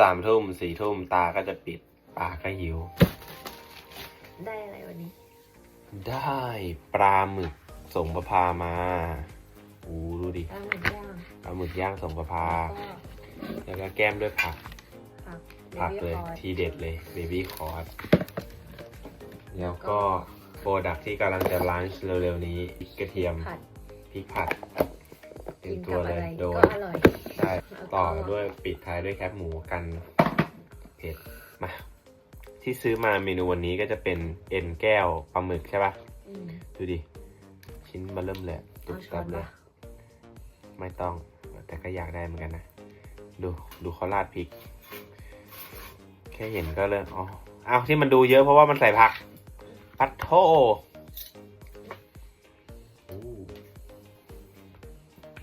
สามทุ่มสี่ทุ่มตาก็จะปิดปากก็หิว ได้อะไรวันนี้ ได้ปลาหมึกส่งประพามาอู้ดูดิปลาหมึกย่างปลาหมึกย่างส่งประพา แล้วก็แล้วก็แก้มด้วยผัก ผักผักเลยบบี้คอร์สทีเด็ดเลยเบบี้คอร์สแล้วก็โปรดักที่กำลังจะลันช์เร็วๆนี้พริกกระเทียมผัดพริกผัด เต็กิมนตักัวบเลอะยไรโดก็นอร่อยใช่ต่อด้วยปิดท้ายด้วยแคบหมูกันเผ็ดมาที่ซื้อมาเมนูวันนี้ก็จะเป็นเอ็นแก้วปลาหมึกใช่ปะอืมดูดิ ชิ้นมาเริ่มเลยตุ๊เอาบช้อตันบเลยปะไม่ต้อง แต่ก็อยากได้เหมือนกันนะ ดูดูเขาราดพริก แค่เห็นก็เริ่มอ๋อเอาที่มันดูเยอะเพราะว่ามันใส่ผักปัดโท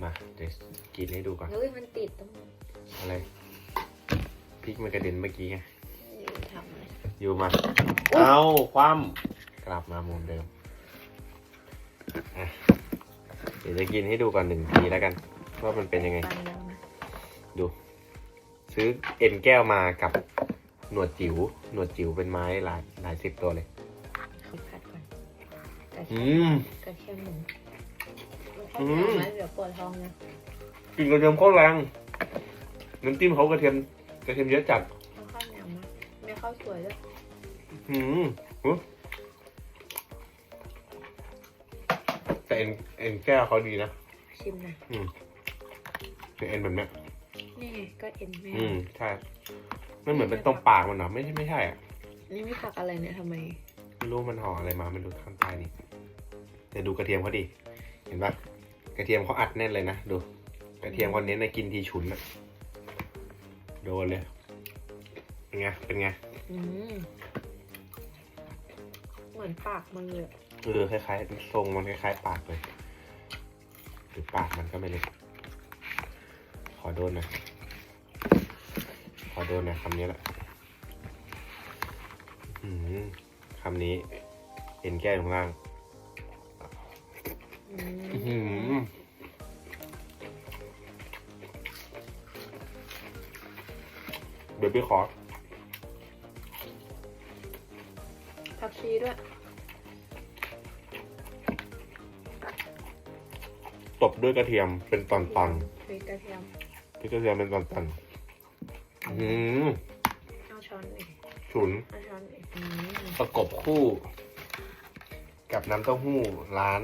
มาเดี๋ยวกินให้ดูก่อนเฮ้ยมันติดตรงอะไรพริกมันกระเด็นเมื่อกี้ไงนี้ทำเลยอยู่มา เอาคว่ำกลับมามุมเดิมอะเดี๋ยวจะกินให้ดูก่อนหนึ่งทีแล้วกันว่ามันเป็นยังไง ไปแล้วนะดู ซื้อเอ็นแก้วมากับหนวดจิ๋วหนวดจิ๋วเป็นไม้หลายหลายสิบตัวเลยเอาผัดก่อนกระเทีอืยมมกระเทียมหมู อือืมมเดี๋ยวปวดท้องนะกลินกระเทียมโคตรแรงน้ำจิ้มเขากระเทียมกระเทียมเยอะจัดเอาข้าวเหนียวมาไม่ข้าวสวยด้วยอืมอุ๊ยแต่เอ็นเอ็นแก้วเขาดีนะชิมหน่อยอืมเป็นเอ็นแบบเนี้ยนี่ไงก็เอ็นแม่อืมใช่มันเหมือนเป็นตรงปากมันเหรอไม่ใช่ไม่ใช่อะนี่ไม่ผักอะไรเนี่ยทำไมไม่รู้มันห่ออะไรมาไม่รู้ข้างใต้นี่แต่ดูกระเทียมเขาดิเห็นปะ กระเทียมเขาอัดแน่นเลยนะดู กระเทียมคนนี้นะกินทีฉุนอะโดนเลยเป็นไงเป็นไงอืมเหมือนปากมันเลยอะเออคล้ายๆทรงมันคล้ายๆปากเลยหรือปากมันก็ไม่เล็กขอโดนหน่อยขอโดนหน่อยคำนี้แหละอื้อหือคำนี้เอ็นแก้วอยู่ข้างล่าง อือื้อหืมอเบบี้คอร์สผักชีด้วย ตบด้วยกระเทียมเป็นตอนพริกกระเทียมๆพริกกระเทียมเป็นตอนๆอื้อหือเอาช้อนเลยฉุน เอาช้อนเลยอืมประกบคู่ กับน้ำเต้าหู้ร้าน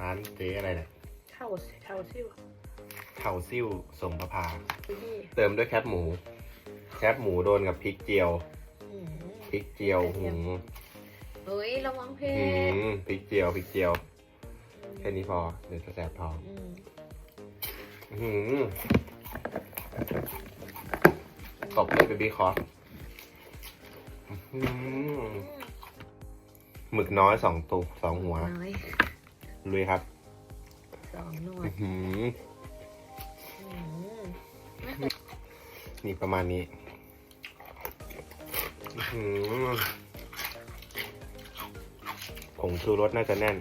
ร้านเจ๊อะไรเนี่ยเท่าเท่าซิ่วเข่าซิ่วสมประภาพี่พี่เติมด้วยแคบหมู แคบหมูโดนกับพริกเจียว อืมพริกเจียวกระเทีหืยมมเฮ้ยระวังเผ็หืดมพริกเจียวพริกเจียว แค่นี้พอเดี๋ยวจะแสบท้องอืมหืมตบด้วยเบบี้คอร์สอื้อหือหมึกน้อยสองตัวสองหัว น้อย ลุยครับสองหนวอื้ดอหืออืมนี่ประมาณนี้อื้อหือผงชูรสน่าจะแน่น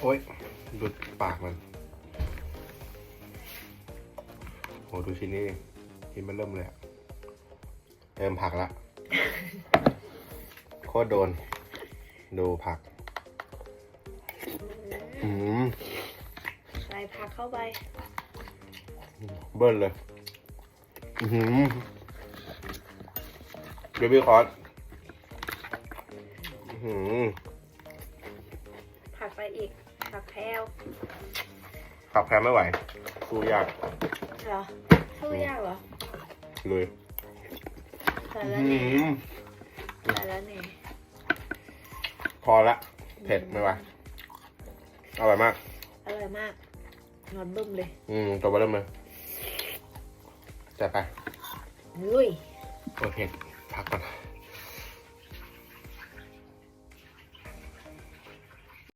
โอ๊ยดูปากมัน โหดูชิ้นนี้ดิชิ้นมันเริ่มเลยอะเริ่มผักละโค ตรโดน ดูผัก อืมใส่ผักเข้าไป เบิ้ลเลย อือหือเบบี้คอร์สอื้อหือผักไปอีก ผักแพรวขับแพ้ไม่ไหวสู้ยากเหรอเข้ายากเหรอเลยใส่อื้อแล้วหืเนี่ยอใส่แล้วเนี่ยพ อละเผ็ดไหมวะอร่อยมาก อร่อยมาก นอนบึ้มเลย อืมตัวเบอร์เริ่มเลยจัดไปลุยโอเคพักก่อน